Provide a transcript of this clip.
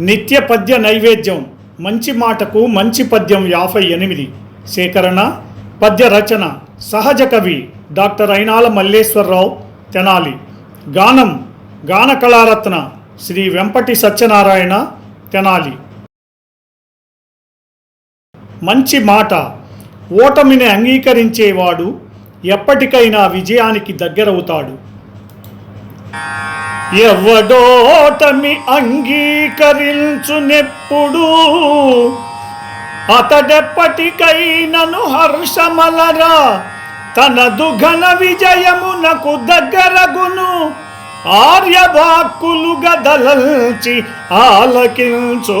నిత్య పద్య నైవేద్యం. మంచి మాటకు మంచి పద్యం యాభై ఎనిమిది. సేకరణ పద్య రచన సహజ కవి డాక్టర్ అయినాల మల్లేశ్వరరావు తెనాలి. గానం గాన కళారత్న శ్రీ వెంపటి సత్యనారాయణ తెనాలి. మంచి మాట. ఓటమిని అంగీకరించేవాడు ఎప్పటికైనా విజయానికి దగ్గరవుతాడు. ఎవడోటమి అంగీకరించునెప్పుడు అతడెప్పటికైనను హర్షమలరా తనదు ఘన విజయమునకు దగ్గరగును. ఆర్యవాక్కులు గదలల్చి ఆలకించో.